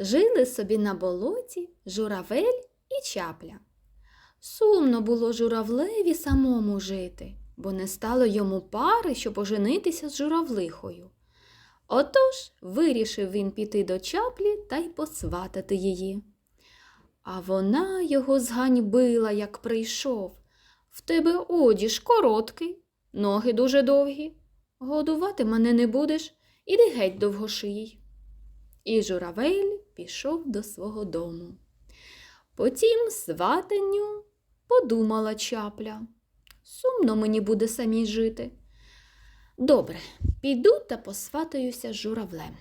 Жили собі на болоті журавель і чапля. Сумно було журавлеві самому жити, бо не стало йому пари, щоб оженитися з журавлихою. Отож вирішив він піти до чаплі та й посватати її. А вона його зганьбила, як прийшов. В тебе одіж короткий, ноги дуже довгі. Годувати мене не будеш, іди геть довгошиїй. І журавель пішов до свого дому. Потім сватанню подумала чапля. Сумно мені буде самій жити. Добре, піду та посватаюся з журавлем.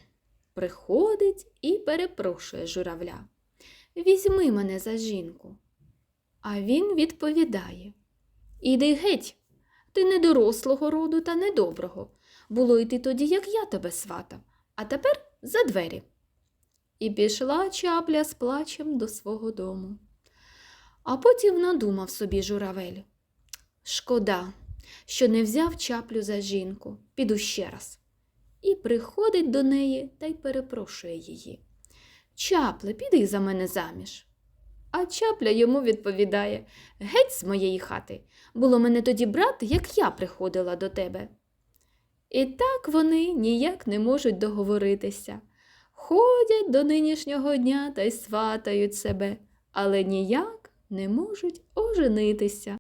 Приходить і перепрошує журавля. Візьми мене за жінку. А він відповідає Іди геть, ти не дорослого роду та недоброго. Було йти тоді, як я тебе сватав, а тепер за двері. І пішла чапля з плачем до свого дому. А потім надумав собі журавель. Шкода, що не взяв чаплю за жінку, піду ще раз. І приходить до неї та й перепрошує її. Чапле, піди за мене заміж. А чапля йому відповідає Геть з моєї хати. Було мене тоді брати, як я приходила до тебе. І так вони ніяк не можуть договоритися. Ходять до нинішнього дня та й сватають себе, але ніяк не можуть оженитися.